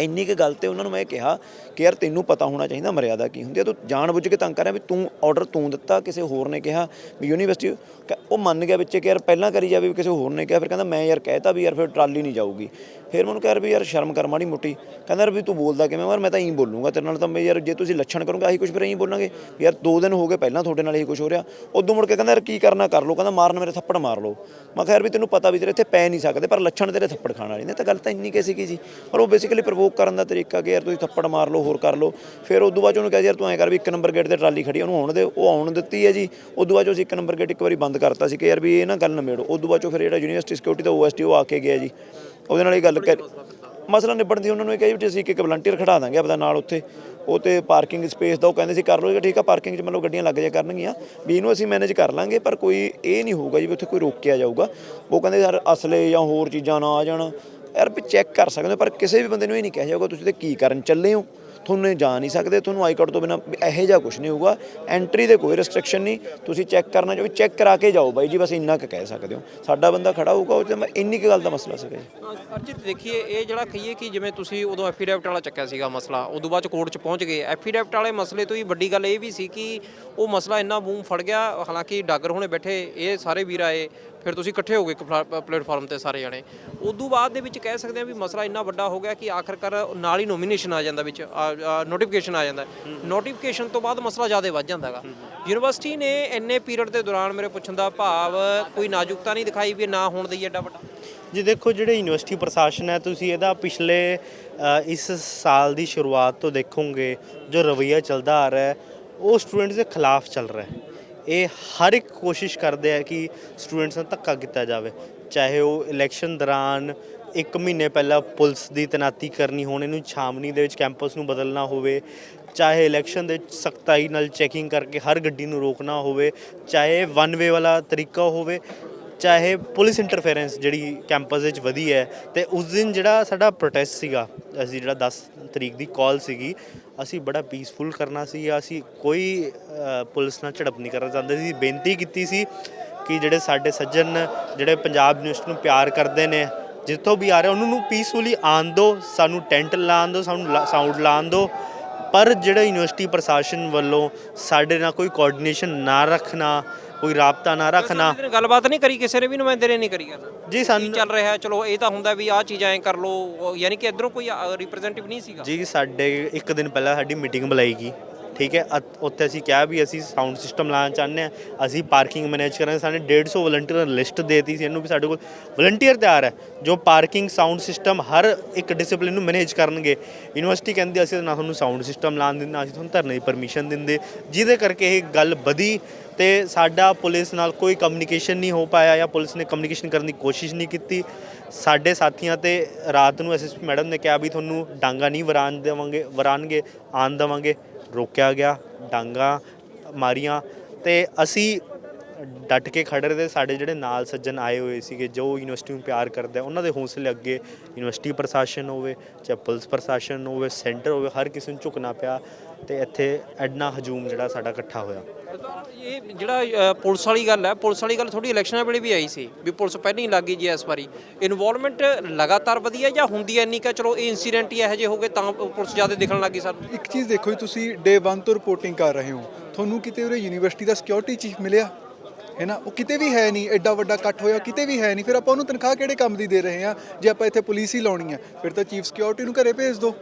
ਇੰਨੀ ਕੁ ਗੱਲ ਤੇ ਉਹਨਾਂ ਨੂੰ ਮੈਂ ਕਿਹਾ ਕਿ ਯਾਰ ਤੈਨੂੰ ਪਤਾ ਹੋਣਾ ਚਾਹੀਦਾ ਮਰਿਆਦਾ ਕੀ ਹੁੰਦੀ ਹੈ। ਤੂੰ ਜਾਣ ਬੁੱਝ ਕੇ ਤੰਗ ਕਰ ਰਿਹਾ ਵੀ ਤੂੰ ਆਰਡਰ ਤੂੰ ਦਿੱਤਾ, ਕਿਸੇ ਹੋਰ ਨੇ ਕਿਹਾ ਵੀ ਯੂਨੀਵਰਸਿਟੀ ਕ- ਉਹ ਮੰਨ ਗਿਆ ਵਿੱਚ ਕਿ ਯਾਰ ਪਹਿਲਾਂ ਕਰੀ ਜਾਵੇ ਵੀ ਕਿਸੇ ਹੋਰ ਨੇ ਕਿਹਾ, ਫਿਰ ਕਹਿੰਦਾ ਮੈਂ ਯਾਰ ਕਹਿਤਾ ਵੀ ਯਾਰ ਫਿਰ ਟਰਾਲੀ ਨਹੀਂ ਜਾਊਗੀ। ਫਿਰ ਮੈਨੂੰ ਕਹਿ ਵੀ ਯਾਰ ਸ਼ਰਮ ਕਰ ਮਾੜੀ ਮੁੱਟੀ। ਕਹਿੰਦਾ ਯਾਰ ਵੀ ਤੂੰ ਬੋਲਦਾ ਕਿਵੇਂ? ਯਾਰ ਮੈਂ ਤਾਂ ਇਹੀ ਬੋਲੂੰਗਾ ਤੇਰੇ ਨਾਲ ਤਾਂ ਮੈਂ ਯਾਰ ਜੇ ਤੁਸੀਂ ਲੱਛਣ ਕਰੋਗੇ ਆਹੀ ਕੁਝ ਫਿਰ ਇਹੀ ਬੋਲਾਂਗੇ। ਵੀ ਯਾਰ ਦੋ ਦਿਨ ਹੋ ਗਏ ਪਹਿਲਾਂ ਤੁਹਾਡੇ ਨਾਲ ਇਹੀ ਕੁਝ ਹੋ ਰਿਹਾ। ਉਦੋਂ ਮੁੜ ਕੇ ਕਹਿੰਦਾ ਯਾਰ ਕੀ ਕਰਨਾ ਕਰ ਲਓ। ਕਹਿੰਦਾ ਮਾਰਨ ਮੇਰੇ ਥੱਪੜ ਮਾਰ ਲਓ। ਮੈਂ ਕਿਹਾ ਯਾਰ ਵੀ ਤੈਨੂੰ ਪਤਾ ਵੀ ਤੇਰੇ ਇੱਥੇ ਪੈ ਨਹੀਂ ਸਕਦੇ, ਪਰ ਲੱਛਣ ਤੇਰੇ ਥੱਪੜ ਖਾਣ ਵਾਲੇ ਨੇ। ਤਾਂ ਗੱਲ ਤਾਂ ਇੰਨੀ ਕਿ ਸੀਗੀ ਜੀ। ਪਰ ਉਹ ਬੇਸਿਕਲੀ ਪ੍ਰਵੋਕ ਕਰਨ ਦਾ ਤਰੀਕਾ ਕਿ ਯਾਰ ਤੁਸੀਂ ਥੱਪੜ ਮਾਰ ਲਓ, ਹੋਰ ਕਰ ਲਓ। ਫਿਰ ਉਦੋਂ ਬਾਅਦ 'ਚ ਉਹਨੂੰ ਕਿਹਾ ਯਾਰ ਤੂੰ ਐਂ ਕਰ ਵੀ ਇੱਕ ਨੰਬਰ ਗੇਟ ਤੇ ਟਰਾਲੀ ਖੜੀ ਉਹਨੂੰ ਆਉਣ ਦੇ। ਉਹ ਆਉਣ ਦਿੱਤੀ ਹੈ ਜੀ। ਉਦੋਂ ਬਾਅਦ 'ਚੋਂ ਅਸੀਂ ਇੱਕ ਨੰਬਰ ਗੇਟ ਇੱਕ ਵਾਰੀ ਬੰਦ ਕਰਤਾ ਸੀ ਕਿ ਯਾਰ ਵੀ ਇਹ ਨਾ ਗੱਲ ਨਮੇੜੋ ਉਦੋਂ ਬਾਅਦ 'ਚੋਂ ਫਿਰ ਜਿਹੜਾ ਯੂਨੀਵਰਸਿਟੀ ਸਿਕਿਉਰਿਟੀ ਦਾ ਓਐਸਟੀ ਉਹ ਆ ਕੇ ਗਿਆ ਜੀ। ਉਹਦੇ ਨਾਲ ਇਹ ਗੱਲ ਕਰ ਮਸਲਾ ਨਿਬੜਨ ਦੀ ਉਹਨਾਂ ਨੂੰ ਇਹ ਕਿਹਾ ਵੀ ਅਸੀਂ ਇੱਕ ਵਲੰਟੀਅਰ ਖੜਾ ਦਾਂਗੇ ਆਪਦਾ ਨਾਲ ਉੱਥੇ। ਉਹ ਤੇ ਪਾਰਕਿੰਗ ਸਪੇਸ ਦਾ ਉਹ ਕਹਿੰਦੇ ਸੀ ਕਰ ਲਓ ਠੀਕ ਆ ਪਾਰਕਿੰਗ 'ਚ ਮਤਲਬ ਗੱਡੀਆਂ ਲੱਗ ਜਾ ਕਰਨਗੀਆਂ। ਵੀ ਇਹਨੂੰ ਅਸੀਂ ਮੈਨੇਜ ਕਰ ਲਾਂਗੇ, ਪਰ ਕੋਈ ਇਹ ਨਹੀਂ ਹੋਊਗਾ ਜੀ ਵੀ ਉੱਥੇ ਕੋਈ ਰੋਕਿਆ ਜਾਊਗਾ। ਉਹ ਕਹਿੰਦੇ ਯਾਰ ਅਸਲੇ ਜਾਂ ਹੋਰ ਚੀਜ਼ਾਂ ਨਾ ਆ ਜਾਣ। ਯਾਰ ਵੀ ਚੈੱਕ ਕਰ ਸਕਦੇ ਹੋ, ਪਰ ਕਿਸੇ ਵੀ ਬੰਦੇ ਨੂੰ ਇਹ ਨਹੀਂ ਕਿਹਾ ਜਾਊਗਾ, ਤੁਸੀਂ ਤੇ ਕੀ ਕਰਨ ਚੱਲੇ ਹੋ? ਤੁਹਾਨੂੰ ਜਾ ਨਹੀਂ ਸਕਦੇ, ਤੁਹਾਨੂੰ ਆਈ ਕਾਰਡ ਤੋਂ ਬਿਨਾ ਇਹੋ ਜਿਹਾ ਕੁਝ ਨਹੀਂ ਹੋਊਗਾ। ਐਂਟਰੀ ਦੇ ਕੋਈ ਰੈਸਟ੍ਰਿਕਸ਼ਨ ਨਹੀਂ, ਤੁਸੀਂ ਚੈੱਕ ਕਰਨਾ ਚਾਹੋ ਚੈੱਕ ਕਰਾ ਕੇ ਜਾਓ ਬਾਈ ਜੀ, ਬਸ ਇੰਨਾ ਕੁ ਕਹਿ ਸਕਦੇ ਹੋ। ਸਾਡਾ ਬੰਦਾ ਖੜਾ ਹੋਊਗਾ, ਉਹ 'ਚ ਮੈਂ ਇੰਨੀ ਕੁ ਗੱਲ ਦਾ ਮਸਲਾ ਸੀਗਾ ਜੀ। ਅਰਜਿਤ, ਦੇਖੀਏ, ਇਹ ਜਿਹੜਾ ਕਹੀਏ ਕਿ ਜਿਵੇਂ ਤੁਸੀਂ ਉਦੋਂ ਐਫੀਡੈਵਿਟ ਵਾਲਾ ਚੱਕਿਆ ਸੀਗਾ ਮਸਲਾ, ਉਦੋਂ ਬਾਅਦ ਚ ਕੋਰਟ ਚ ਪਹੁੰਚ ਗਏ। ਐਫੀਡੈਵਿਟ ਵਾਲੇ ਮਸਲੇ ਤੋਂ ਹੀ ਵੱਡੀ ਗੱਲ ਇਹ ਵੀ ਸੀ ਕਿ ਉਹ ਮਸਲਾ ਇੰਨਾ ਬੂਮ ਫੜ ਗਿਆ, ਹਾਲਾਂਕਿ ਡਾਗਰ ਹੋਣੇ ਬੈਠੇ, ਇਹ ਸਾਰੇ ਵੀਰ ਆਏ ਫਿਰ ਤੁਸੀਂ ਇਕੱਠੇ ਹੋ ਗਏ ਇੱਕ ਪਲਾ- ਪਲੇਟਫਾਰਮ ਤੇ ਸਾਰੇ ਜਣੇ। ਉਦੋਂ ਬਾਅਦ ਦੇ ਵਿੱਚ ਕਹਿ ਸਕਦੇ ਹਾਂ ਵੀ ਮਸਲਾ ਇੰਨਾ ਵੱਡਾ ਹੋ ਗਿਆ ਕਿ ਆਖਰਕਾਰ ਨਾਲ ਹੀ ਨੋਮੀਨੇਸ਼ਨ ਆ ਜਾਂਦਾ ਵਿੱਚ ਨੋਟੀਫਿਕੇਸ਼ਨ ਆ ਜਾਂਦਾ। ਨੋਟੀਫਿਕੇਸ਼ਨ ਤੋਂ ਬਾਅਦ ਮਸਲਾ ਜ਼ਿਆਦਾ ਵੱਧ ਜਾਂਦਾ ਹੈਗਾ ਯੂਨੀਵਰਸਿਟੀ ਨੇ ਇੰਨੇ ਪੀਰੀਅਡ ਦੇ ਦੌਰਾਨ ਮੇਰੇ ਪੁੱਛਣ ਦਾ ਭਾਵ ਕੋਈ ਨਾਜ਼ੁਕਤਾ ਨਹੀਂ ਦਿਖਾਈ ਵੀ ਨਾ ਹੋਣ ਦਈ ਐਡਾ ਵੱਡਾ। ਜੀ ਦੇਖੋ, ਜਿਹੜੇ ਯੂਨੀਵਰਸਿਟੀ ਪ੍ਰਸ਼ਾਸਨ ਹੈ, ਤੁਸੀਂ ਇਹਦਾ ਪਿਛਲੇ ਇਸ ਸਾਲ ਦੀ ਸ਼ੁਰੂਆਤ ਤੋਂ ਦੇਖੋਗੇ, ਜੋ ਰਵਈਆ ਚੱਲਦਾ ਆ ਰਿਹਾ ਹੈ, ਉਹ ਸਟੂਡੈਂਟਸ ਦੇ ਖਿਲਾਫ ਚੱਲ ਰਿਹਾ ਹੈ। ਇਹ ਹਰ ਇੱਕ ਕੋਸ਼ਿਸ਼ ਕਰਦੇ ਆ ਕਿ ਸਟੂਡੈਂਟਸ ਨਾਲ ਧੱਕਾ ਕੀਤਾ ਜਾਵੇ। ਚਾਹੇ ਉਹ ਇਲੈਕਸ਼ਨ ਦੌਰਾਨ ਇੱਕ ਮਹੀਨੇ ਪਹਿਲਾਂ ਪੁਲਿਸ ਦੀ ਤੈਨਾਤੀ ਕਰਨੀ ਹੋਣ, ਇਹਨੂੰ ਛਾਮਨੀ ਦੇ ਵਿੱਚ ਕੈਂਪਸ ਨੂੰ ਬਦਲਣਾ ਹੋਵੇ, ਚਾਹੇ ਇਲੈਕਸ਼ਨ ਦੇ ਸਖਤਾਈ ਨਾਲ ਚੈਕਿੰਗ ਕਰਕੇ ਹਰ ਗੱਡੀ ਨੂੰ ਰੋਕਣਾ ਹੋਵੇ, ਚਾਹੇ ਵਨ ਵੇ ਵਾਲਾ ਤਰੀਕਾ ਹੋਵੇ, ਚਾਹੇ ਪੁਲਿਸ ਇੰਟਰਫੇਰੈਂਸ ਜਿਹੜੀ ਕੈਂਪਸ ਵਿੱਚ ਵਧੀ ਹੈ, ਤੇ ਉਸ ਦਿਨ ਜਿਹੜਾ ਸਾਡਾ ਪ੍ਰੋਟੈਸਟ ਸੀਗਾ ਅਸੀਂ ਜਿਹੜਾ 10 ਤਰੀਕ ਦੀ ਕਾਲ ਸੀਗੀ, ਅਸੀਂ ਬੜਾ ਪੀਸਫੁਲ ਕਰਨਾ ਸੀ ਅਸੀਂ ਕੋਈ ਪੁਲਿਸ ਨਾਲ ਝੜਪ ਨਹੀਂ ਕਰਨਾ ਚਾਹੁੰਦੇ ਸੀ। ਬੇਨਤੀ ਕੀਤੀ ਸੀ ਕਿ ਜਿਹੜੇ ਸਾਡੇ ਸੱਜਣ, ਜਿਹੜੇ ਪੰਜਾਬ ਯੂਨੀਵਰਸਿਟੀ ਨੂੰ ਪਿਆਰ ਕਰਦੇ ਨੇ, ਜਿੱਥੋਂ ਵੀ ਆ ਰਹੇ, ਉਹਨਾਂ ਨੂੰ ਪੀਸਫੁਲੀ ਆਉਣ ਦਿਓ, ਸਾਨੂੰ ਟੈਂਟ ਲਾਉਣ ਦਿਓ, ਸਾਨੂੰ ਸਾਊਂਡ ਲਾਉਣ ਦਿਓ। ਪਰ ਜਿਹੜਾ ਯੂਨੀਵਰਸਿਟੀ ਪ੍ਰਸ਼ਾਸਨ ਵੱਲੋਂ ਸਾਡੇ ਨਾਲ ਕੋਈ ਕੋਆਰਡੀਨੇਸ਼ਨ ਨਾ ਰੱਖਣਾ ਕੋਈ ਰਾਬਤਾ ਨਾ ਰੱਖਣਾ ਕਿਸੇ ਨੇ ਗੱਲਬਾਤ ਨਹੀਂ ਕਰੀ ਕਿਸੇ ਨੇ ਵੀ ਨੁਮਾਇੰਦੇ ਨੇ ਨਹੀਂ ਕਰੀ ਗੱਲ। ਜੀ ਕੀ ਸਾਨੂੰ ਚੱਲ ਰਿਹਾ? ਚਲੋ ਇਹ ਤਾਂ ਹੁੰਦਾ ਵੀ ਆਹ ਚੀਜ਼ਾਂ ਐ ਕਰ ਲੋ ਯਾਨੀ ਕਿ ਇਧਰੋਂ ਕੋਈ ਰਿਪਰੈਜ਼ੈਂਟੇਟਿਵ ਨਹੀਂ ਸੀਗਾ। ਜੀ ਸਾਡੇ ਇੱਕ ਦਿਨ ਪਹਿਲਾਂ ਸਾਡੀ ਮੀਟਿੰਗ ਬੁਲਾਈ ਗਈ। ਠੀਕ ਹੈ ਅਤ- ਉੱਥੇ ਅਸੀਂ ਕਿਹਾ ਵੀ ਅਸੀਂ ਸਾਊਂਡ ਸਿਸਟਮ ਲਾਉਣਾ ਚਾਹੁੰਦੇ ਹਾਂ, ਅਸੀਂ ਪਾਰਕਿੰਗ ਮੈਨੇਜ ਕਰਾਂਗੇ, ਸਾਨੂੰ 150 ਵਲੰਟੀਅਰ ਲਿਸਟ ਦੇਤੀ ਸੀ ਇਹਨੂੰ ਵੀ ਸਾਡੇ ਕੋਲ। ਵਲੰਟੀਅਰ ਤਿਆਰ ਹੈ, ਜੋ ਪਾਰਕਿੰਗ ਸਾਊਂਡ ਸਿਸਟਮ ਹਰ ਇੱਕ ਡਿਸਪਲਿਨ ਨੂੰ ਮੈਨੇਜ ਕਰਨਗੇ। ਯੂਨੀਵਰਸਿਟੀ ਕਹਿੰਦੀ, ਅਸੀਂ ਨਾ ਤੁਹਾਨੂੰ ਸਾਊਂਡ ਸਿਸਟਮ ਲਾਉਣ ਦਿੰਦੇ, ਨਾ ਅਸੀਂ ਤੁਹਾਨੂੰ ਧਰਨੇ ਦੀ ਪਰਮਿਸ਼ਨ ਦਿੰਦੇ। ਜਿਹਦੇ ਕਰਕੇ ਇਹ ਗੱਲ ਵਧੀ ਤੇ ਸਾਡਾ ਪੁਲਿਸ ਨਾਲ ਕੋਈ ਕਮਿਊਨੀਕੇਸ਼ਨ ਨਹੀਂ ਹੋ ਪਾਇਆ ਜਾਂ ਪੁਲਿਸ ਨੇ ਕਮਿਊਨੀਕੇਸ਼ਨ ਕਰਨ ਦੀ ਕੋਸ਼ਿਸ਼ ਨਹੀਂ ਕੀਤੀ। ਸਾਡੇ ਸਾਥੀਆਂ ਤੇ ਰਾਤ ਨੂੰ ਐਸਐਸਪੀ ਮੈਡਮ ਨੇ ਕਿਹਾ ਵੀ ਤੁਹਾਨੂੰ ਡਾਂਗਾ ਨਹੀਂ ਵਰਾਨ ਦੇਵਾਂਗੇ ਵਰਾਨਗੇ ਆਨ ਦੇਵਾਂਗੇ। ਰੋਕਿਆ ਗਿਆ, ਡਾਂਗਾ ਮਾਰੀਆਂ ਤੇ ਅਸੀਂ ਡਟ ਕੇ ਖੜੇ ਰਹੇ ਸਾਡੇ ਜਿਹੜੇ ਨਾਲ ਸੱਜਣ ਆਏ ਹੋਏ ਸੀਗੇ, ਜੋ ਯੂਨੀਵਰਸਿਟੀ ਨੂੰ ਪਿਆਰ ਕਰਦੇ ਉਹਨਾਂ ਦੇ ਹੌਸਲੇ ਅੱਗੇ ਯੂਨੀਵਰਸਿਟੀ ਪ੍ਰਸ਼ਾਸਨ ਹੋਵੇ, ਚਾਹੇ ਪੁਲਿਸ ਪ੍ਰਸ਼ਾਸਨ ਹੋਵੇ, ਸੈਂਟਰ ਹੋਵੇ, ਹਰ ਕਿਸੇ ਨੂੰ ਝੁਕਣਾ ਪਿਆ। ਤੇ ਇੱਥੇ ਐਡਨਾ ਹਜੂਮ ਜਿਹੜਾ ਸਾਡਾ ਇਕੱਠਾ ਹੋਇਆ। ਇਹ ਜਿਹੜਾ ਪੁਲਿਸ ਵਾਲੀ ਗੱਲ ਹੈ ਪੁਲਿਸ ਵਾਲੀ ਗੱਲ ਥੋੜੀ ਇਲੈਕਸ਼ਨਾਂ ਵੇਲੇ ਵੀ ਆਈ ਸੀ ਵੀ ਪੁਲਿਸ ਪਹਿਲਾਂ ਹੀ ਲੱਗ ਗਈ ਜੀ ਇਸ ਵਾਰੀ। ਇਨਵੋਲਵਮੈਂਟ ਲਗਾਤਾਰ ਵਧੀ ਹੈ ਜਾਂ ਹੁੰਦੀ ਹੈ ਇੰਨੀ ਕਿ? ਚਲੋ ਇਹ ਇਨਸੀਡੈਂਟ ਹੀ ਇਹੋ ਜਿਹੇ ਹੋ ਗਏ ਤਾਂ ਪੁਲਿਸ ਜ਼ਿਆਦਾ ਦਿਖਣ ਲੱਗੀ ਸਾਨੂੰ। ਇੱਕ ਚੀਜ਼ ਦੇਖੋ ਜੀ ਤੁਸੀਂ ਡੇ 1 ਤੋਂ ਰਿਪੋਰਟਿੰਗ ਕਰ ਰਹੇ ਹੋ। ਤੁਹਾਨੂੰ ਕਿਤੇ ਉਰੇ ਯੂਨੀਵਰਸਿਟੀ ਦਾ ਸਿਕਿਉਰਿਟੀ ਚੀਫ ਮਿਲਿਆ? ਹੈ ਨਾ? ਉਹ ਕਿਤੇ ਵੀ ਹੈ ਨਹੀਂ ਐਡਾ ਵੱਡਾ ਇਕੱਠ ਹੋਇਆ ਕਿਤੇ ਵੀ ਹੈ ਨਹੀਂ ਫਿਰ ਆਪਾਂ ਉਹਨੂੰ ਤਨਖਾਹ ਕਿਹੜੇ ਕੰਮ ਦੀ ਦੇ ਰਹੇ ਹਾਂ? ਜੇ ਆਪਾਂ ਇੱਥੇ ਪੁਲਿਸ ਹੀ ਲਾਉਣੀ ਹੈ ਫਿਰ ਤਾਂ ਚੀਫ ਸਿਕਿਉਰਿਟੀ ਨੂੰ ਘਰੇ ਭੇਜ ਦਿਓ।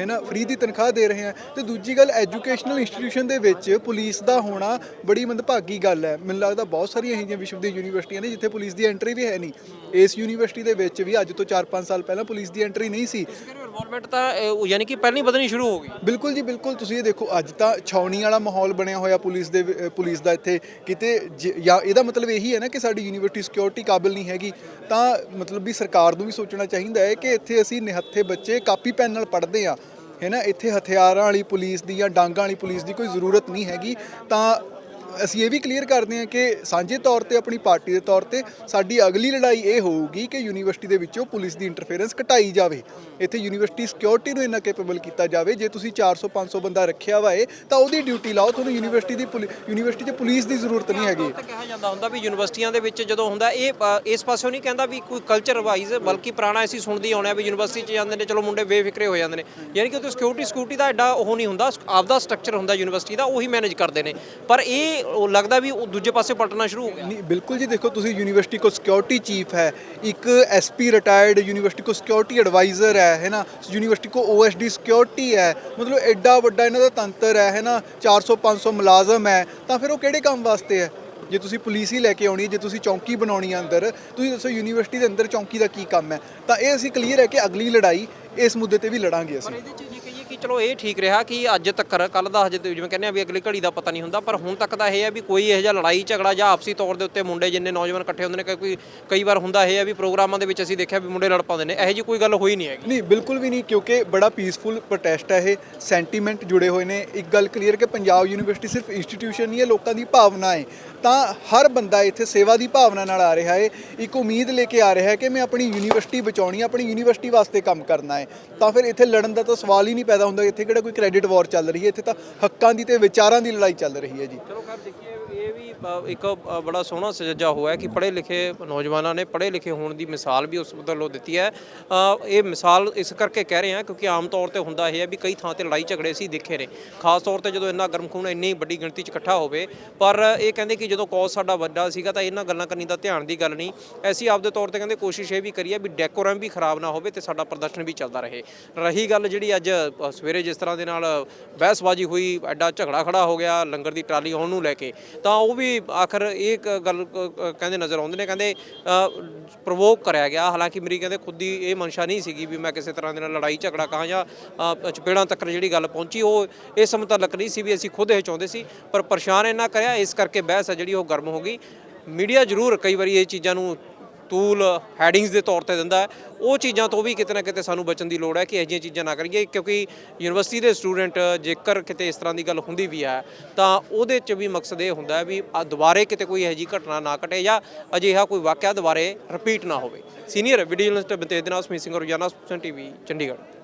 ਹੈ ਨਾ ਫ੍ਰੀ ਦੀ ਤਨਖਾਹ ਦੇ ਰਹੇ ਹਾਂ। ਤੇ ਦੂਜੀ ਗੱਲ ਐਜੂਕੇਸ਼ਨਲ ਇੰਸਟੀਟਿਊਸ਼ਨ ਦੇ ਵਿੱਚ ਪੁਲਿਸ ਦਾ ਹੋਣਾ ਬੜੀ ਮੰਦਭਾਗੀ ਗੱਲ ਹੈ। ਮੈਨੂੰ ਲੱਗਦਾ ਬਹੁਤ ਸਾਰੀਆਂ ਇਹੋ ਜਿਹੀਆਂ ਵਿਸ਼ਵ ਦੀਆਂ ਯੂਨੀਵਰਸਿਟੀਆਂ ਨੇ ਜਿੱਥੇ ਪੁਲਿਸ ਦੀ ਐਂਟਰੀ ਵੀ ਹੈ ਨਹੀਂ। ਇਸ ਯੂਨੀਵਰਸਿਟੀ ਦੇ ਵਿੱਚ ਵੀ ਅੱਜ ਤੋਂ 4-5 ਸਾਲ ਪਹਿਲਾਂ ਪੁਲਿਸ ਦੀ ਐਂਟਰੀ ਨਹੀਂ ਸੀ। ਇਨਵੋਲਵਮੈਂਟ ਤਾਂ ਯਾਨੀ ਕਿ ਪਹਿਲਾਂ ਹੀ ਵਧਣੀ ਸ਼ੁਰੂ ਹੋ ਗਈ। ਬਿਲਕੁਲ ਜੀ ਬਿਲਕੁਲ। ਤੁਸੀਂ ਇਹ ਦੇਖੋ ਅੱਜ ਤਾਂ ਛਾਉਣੀ ਵਾਲਾ ਮਾਹੌਲ ਬਣਿਆ ਹੋਇਆ ਪੁਲਿਸ ਦੇ ਪੁਲਿਸ ਦਾ ਇੱਥੇ। ਕਿਤੇ ਜ- ਜਾਂ ਇਹਦਾ ਮਤਲਬ ਇਹੀ ਹੈ ਨਾ ਕਿ ਸਾਡੀ ਯੂਨੀਵਰਸਿਟੀ ਸਿਕਿਉਰਿਟੀ ਕਾਬਿਲ ਨਹੀਂ ਹੈਗੀ ਤਾਂ ਮਤਲਬ ਵੀ ਸਰਕਾਰ ਨੂੰ ਵੀ ਸੋਚਣਾ ਚਾਹੀਦਾ ਹੈ ਕਿ ਇੱਥੇ ਅਸੀਂ ਨਿਹੱਥੇ ਬੱਚੇ ਕਾਪੀ ਪੈਨ ਨਾਲ ਪੜ੍ਹਦੇ ਆ ਹੈ ਨਾ, ਇੱਥੇ ਹਥਿਆਰਾਂ ਵਾਲੀ ਪੁਲਿਸ ਦੀ ਜਾਂ ਡਾਂਗਾਂ ਵਾਲੀ ਪੁਲਿਸ ਦੀ ਕੋਈ ਜ਼ਰੂਰਤ ਨਹੀਂ ਹੈਗੀ, ਤਾਂ ਅਸੀਂ ਇਹ ਵੀ ਕਲੀਅਰ ਕਰਦੇ ਹਾਂ ਕਿ ਸਾਂਝੇ ਤੌਰ ਤੇ ਆਪਣੀ ਪਾਰਟੀ ਦੇ ਤੌਰ ਤੇ ਸਾਡੀ ਅਗਲੀ ਲੜਾਈ ਇਹ ਹੋਊਗੀ ਕਿ ਯੂਨੀਵਰਸਿਟੀ ਦੇ ਵਿੱਚੋਂ ਪੁਲਿਸ ਦੀ ਇੰਟਰਫੇਰੈਂਸ ਘਟਾਈ ਜਾਵੇ। ਇੱਥੇ ਯੂਨੀਵਰਸਿਟੀ ਸਿਕਿਉਰਿਟੀ ਨੂੰ ਇੰਨਾ ਕੈਪੇਬਲ ਕੀਤਾ ਜਾਵੇ ਜੇ ਤੁਸੀਂ 400 500 ਬੰਦਾ ਰੱਖਿਆ ਵਾ ਏ ਤਾਂ ਉਹਦੀ ਡਿਊਟੀ ਲਾਓ ਤੁਹਾਨੂੰ ਯੂਨੀਵਰਸਿਟੀ ਦੀ ਪੁਲਿ- ਯੂਨੀਵਰਸਿਟੀ 'ਚ ਪੁਲਿਸ ਦੀ ਜ਼ਰੂਰਤ ਨਹੀਂ ਹੈਗੀ। ਕਿਹਾ ਜਾਂਦਾ ਹੁੰਦਾ ਵੀ ਯੂਨੀਵਰਸਿਟੀਆਂ ਦੇ ਵਿੱਚ ਜਦੋਂ ਹੁੰਦਾ ਇਹ ਅ, ਇਸ ਪਾਸਿਓਂ ਨਹੀਂ ਕਹਿੰਦਾ ਵੀ ਕੋਈ ਕਲਚਰ ਵਾਈਜ਼ ਬਲਕਿ ਪੁਰਾਣਾ ਅਸੀਂ ਸੁਣਦੇ ਆਉਣੇ ਆ ਵੀ ਯੂਨੀਵਰਸਿਟੀ 'ਚ ਜਾਂਦੇ ਨੇ ਚਲੋ ਮੁੰਡੇ ਬੇਫਿਕਰੇ ਹੋ ਜਾਂਦੇ ਨੇ। ਯਾਨੀ ਕਿ ਉੱਥੇ ਸਿਕਿਉਰਿਟੀ ਸਿਕਿਉਰਿਟੀ ਦਾ ਐਡਾ ਉਹ ਨਹੀਂ ਹੁੰਦਾ ਆਪਦਾ ਸਟਰਕਚਰ ਹੁੰਦਾ ਯੂਨੀਵਰਸਿਟੀ ਦਾ ਉਹੀ ਮੈਨੇਜ ਕਰਦੇ ਨੇ। ਪਰ ਇਹ ਉਹ ਲੱਗਦਾ ਵੀ ਉਹ ਦੂਜੇ ਪਾਸੇ ਪਲਟਣਾ ਸ਼ੁਰੂ ਹੋ ਗਿਆ। ਨਹੀਂ ਬਿਲਕੁਲ ਜੀ ਦੇਖੋ ਤੁਸੀਂ ਯੂਨੀਵਰਸਿਟੀ ਕੋ ਸਿਕਿਉਰਿਟੀ ਚੀਫ ਹੈ ਇੱਕ ਐਸਪੀ ਰਿਟਾਇਰਡ ਯੂਨੀਵਰਸਿਟੀ ਕੋ ਸਿਕਿਉਰਿਟੀ ਐਡਵਾਈਜ਼ਰ ਹੈ ਹੈ ਨਾ? ਯੂਨੀਵਰਸਿਟੀ ਕੋ ਓਐਸਡੀ ਸਿਕਿਉਰਿਟੀ ਹੈ ਮਤਲਬ ਐਡਾ ਵੱਡਾ ਇਹਨਾਂ ਦਾ ਤੰਤਰ ਹੈ ਹੈ ਨਾ? 400 500 ਮੁਲਾਜ਼ਮ ਹੈ ਤਾਂ ਫਿਰ ਉਹ ਕਿਹੜੇ ਕੰਮ ਵਾਸਤੇ ਹੈ? ਜੇ ਤੁਸੀਂ ਪੁਲਿਸ ਹੀ ਲੈ ਕੇ ਆਉਣੀ ਹੈ ਜੇ ਤੁਸੀਂ ਚੌਂਕੀ ਬਣਾਉਣੀ ਹੈ ਅੰਦਰ ਤੁਸੀਂ ਦੱਸੋ ਯੂਨੀਵਰਸਿਟੀ ਦੇ ਅੰਦਰ ਚੌਂਕੀ ਦਾ ਕੀ ਕੰਮ ਹੈ? ਤਾਂ ਇਹ ਅਸੀਂ ਕਲੀਅਰ ਹੈ ਕਿ ਅਗਲੀ ਲੜਾਈ ਇਸ ਮੁੱਦੇ ਤੇ ਵੀ ਲੜਾਂਗੇ ਅਸੀਂ। ਚਲੋ ਇਹ ਠੀਕ ਰਿਹਾ ਕਿ ਅੱਜ ਤੱਕ ਕੱਲ ਦਾ ਹਜੇ ਤੇ ਜਿਵੇਂ ਕਹਿੰਦੇ ਆ ਵੀ ਅਗਲੀ ਘੜੀ ਦਾ ਪਤਾ ਨਹੀਂ ਹੁੰਦਾ, ਪਰ ਹੁਣ ਤੱਕ ਦਾ ਇਹ ਹੈ ਵੀ ਕੋਈ ਇਹੋ ਜਿਹਾ ਲੜਾਈ, ਝਗੜਾ ਜਾਂ ਆਪਸੀ ਤੌਰ ਦੇ ਉੱਤੇ ਮੁੰਡੇ ਜਿੰਨੇ ਨੌਜਵਾਨ ਇਕੱਠੇ ਹੁੰਦੇ ਨੇ, ਕਈ- ਕੋਈ, ਕਈ ਵਾਰ ਹੁੰਦਾ ਇਹ ਹੈ ਵੀ ਪ੍ਰੋਗਰਾਮਾਂ ਦੇ ਵਿੱਚ ਅਸੀਂ ਦੇਖਿਆ ਵੀ ਮੁੰਡੇ ਲੜ ਪਾਉਂਦੇ ਨੇ, ਇਹੋ ਜਿਹੀ ਕੋਈ ਗੱਲ ਹੋਈ ਨਹੀਂ ਹੈਗੀ। ਨਹੀਂ, ਬਿਲਕੁਲ ਵੀ ਨਹੀਂ, ਕਿਉਂਕਿ ਬੜਾ ਪੀਸਫੁਲ ਪ੍ਰੋਟੈਸਟ ਹੈ ਇਹ ਸੈਂਟੀਮੈਂਟ ਜੁੜੇ ਹੋਏ ਨੇ। ਇੱਕ ਗੱਲ ਕਲੀਅਰ ਕਿ ਪੰਜਾਬ ਯੂਨੀਵਰਸਿਟੀ ਸਿਰਫ ਇੰਸਟੀਟਿਊਸ਼ਨ ਨਹੀਂ ਹੈ, ਲੋਕਾਂ ਦੀ ਭਾਵਨਾ ਹੈ। ਤਾਂ ਹਰ ਬੰਦਾ ਇੱਥੇ ਸੇਵਾ ਦੀ ਭਾਵਨਾ ਨਾਲ ਆ ਰਿਹਾ ਹੈ, ਇੱਕ ਉਮੀਦ ਲੈ ਕੇ ਆ ਰਿਹਾ ਹੈ ਕਿ ਮੈਂ ਆਪਣੀ ਯੂਨੀਵਰਸਿਟੀ ਬਚਾਉਣੀ ਹੈ, ਆਪਣੀ ਯੂਨੀਵਰਸਿਟੀ ਵਾਸਤੇ ਕੰਮ ਕਰਨਾ ਹੈ। ਤਾਂ ਫਿਰ ਇੱਥੇ ਲੜਨ ਦਾ ਤਾਂ ਸਵਾਲ ਹੀ ਨਹੀਂ ਪੈਦਾ ਹੁੰਦਾ ਇੱਥੇ ਕਿਹੜਾ ਕੋਈ ਕ੍ਰੈਡਿਟ ਵਾਰ ਚੱਲ ਰਹੀ ਹੈ? ਇੱਥੇ ਤਾਂ ਹੱਕਾਂ ਦੀ ਤੇ ਵਿਚਾਰਾਂ ਦੀ ਲੜਾਈ ਚੱਲ ਰਹੀ ਹੈ ਜੀ। ਚਲੋ, ਖੈਰ ਦੇਖੀਏ, ਇਹ ਵੀ ਇੱਕ ਬੜਾ ਸੋਹਣਾ ਸਜਾ ਹੋਇਆ ਕਿ ਪੜ੍ਹੇ ਲਿਖੇ ਨੌਜਵਾਨਾਂ ਨੇ ਪੜ੍ਹੇ ਲਿਖੇ ਹੋਣ ਦੀ ਮਿਸਾਲ ਵੀ ਉਸ ਵੱਲੋਂ ਦਿੱਤੀ ਹੈ। ਇਹ ਮਿਸਾਲ ਇਸ ਕਰਕੇ ਕਹਿ ਰਹੇ ਹਾਂ ਕਿਉਂਕਿ ਆਮ ਤੌਰ ਤੇ ਹੁੰਦਾ ਇਹ ਹੈ ਵੀ ਕਈ ਥਾਂ ਤੇ ਲੜਾਈ ਝਗੜੇ ਸੀ ਦੇਖੇ ਨੇ। ਖਾਸ ਤੌਰ ਤੇ ਜਦੋਂ ਇੰਨਾ ਗਰਮ ਖੂਨ ਇੰਨੀ ਵੱਡੀ ਗਿਣਤੀ 'ਚ ਇਕੱਠਾ ਹੋਵੇ, ਪਰ ਇਹ ਕਹਿੰਦੇ ਕਿ ਜਦੋਂ ਕੌਜ਼ ਸਾਡਾ ਵੱਡਾ ਸੀਗਾ ਤਾਂ ਇਹਨਾਂ ਗੱਲਾਂ ਕਰਨੀ ਦਾ ਧਿਆਨ ਦੀ ਗੱਲ ਨਹੀਂ। ਐਸੀ ਆਪਦੇ ਤੌਰ ਤੇ ਕਹਿੰਦੇ ਕੋਸ਼ਿਸ਼ ਇਹ ਵੀ ਕਰੀਏ ਵੀ ਡੈਕੋਰਮ ਵੀ ਖਰਾਬ ਨਾ ਹੋਵੇ ਤੇ ਸਾਡਾ ਪ੍ਰਦਰਸ਼ਨ ਵੀ ਚੱਲਦਾ ਰਹੇ। ਰਹੀ ਗੱਲ ਜਿਹੜੀ ਅੱਜ ਸਵੇਰੇ ਜਿਸ ਤਰ੍ਹਾਂ ਦੇ ਨਾਲ ਬਹਿਸਬਾਜ਼ੀ ਹੋਈ, ਐਡਾ ਝਗੜਾ ਖੜਾ ਹੋ ਗਿਆ, ਲੰਗਰ ਦੀ ਟਰਾਲੀ ਆਉਣ ਨੂੰ ਲੈ ਕੇ, ਤਾਂ ਉਹ ਵੀ ਆਖਰ ਇਹ ਕ- ਗੱਲ ਕ- ਕ- ਕਹਿੰਦੇ ਨਜ਼ਰ ਆਉਂਦੇ ਨੇ ਕਹਿੰਦੇ ਪ੍ਰਵੋਕ ਕਰਿਆ ਗਿਆ। ਹਾਲਾਂਕਿ ਮੇਰੀ ਕਹਿੰਦੇ ਖੁਦ ਦੀ ਇਹ ਮਨਸ਼ਾ ਨਹੀਂ ਸੀਗੀ ਵੀ ਮੈਂ ਕਿਸੇ ਤਰ੍ਹਾਂ ਦੇ ਨਾਲ ਲੜਾਈ ਝਗੜਾ ਕਹਾਂ ਜਾਂ ਅ, ਚਪੇੜਾਂ ਤੱਕ ਜਿਹੜੀ ਗੱਲ ਪਹੁੰਚੀ ਉਹ ਇਸ ਮੁਤਲਕ ਨਹੀਂ ਸੀ ਵੀ ਅਸੀਂ ਖੁਦ ਇਹ ਚਾਹੁੰਦੇ ਸੀ ਪਰ ਪਰੇਸ਼ਾਨ ਇੰਨਾ ਕਰਿਆ ਇਸ ਕਰਕੇ ਬਹਿਸ ਹੈ ਜਿਹੜੀ ਉਹ ਗਰਮ ਹੋ ਗਈ। ਮੀਡੀਆ ਜ਼ਰੂਰ ਕਈ ਵਾਰੀ ਇਹ ਚੀਜ਼ਾਂ ਨੂੰ ਤੂਲ ਹੈਡਿੰਗਸ ਦੇ ਤੌਰ ਤੇ ਦਿੰਦਾ ਉਹ ਚੀਜ਼ਾਂ ਤੋਂ ਵੀ ਕਿਤੇ ਨਾ ਕਿਤੇ ਸਾਨੂੰ ਬਚਣ ਦੀ ਲੋੜ ਹੈ ਕਿ ਇਹੋ ਜਿਹੀਆਂ ਚੀਜ਼ਾਂ ਨਾ ਕਰੀਏ, ਕਿਉਂਕਿ ਯੂਨੀਵਰਸਿਟੀ ਦੇ ਸਟੂਡੈਂਟ ਜੇਕਰ ਕਿਤੇ ਇਸ ਤਰ੍ਹਾਂ ਦੀ ਗੱਲ ਹੁੰਦੀ ਵੀ ਹੈ, ਤਾਂ ਉਹਦੇ 'ਚ ਵੀ ਮਕਸਦ ਇਹ ਹੁੰਦਾ ਹੈ ਵੀ ਦੁਬਾਰੇ ਕਿਤੇ ਕੋਈ ਇਹੋ ਜਿਹੀ ਘਟਨਾ ਨਾ ਘਟੇ ਜਾਂ ਅਜਿਹਾ ਕੋਈ ਵਾਕਿਆ ਦੁਬਾਰੇ ਰਿਪੀਟ ਨਾ ਹੋਵੇ। ਸੀਨੀਅਰ ਵੀਡੀਓ ਜਰਨਲਿਸਟ ਬਤੇਜ ਦੇ ਸਿੰਘ ਰੋਜ਼ਾਨਾ ਸੁਪਨ ਟੀਵੀ ਚੰਡੀਗੜ੍ਹ।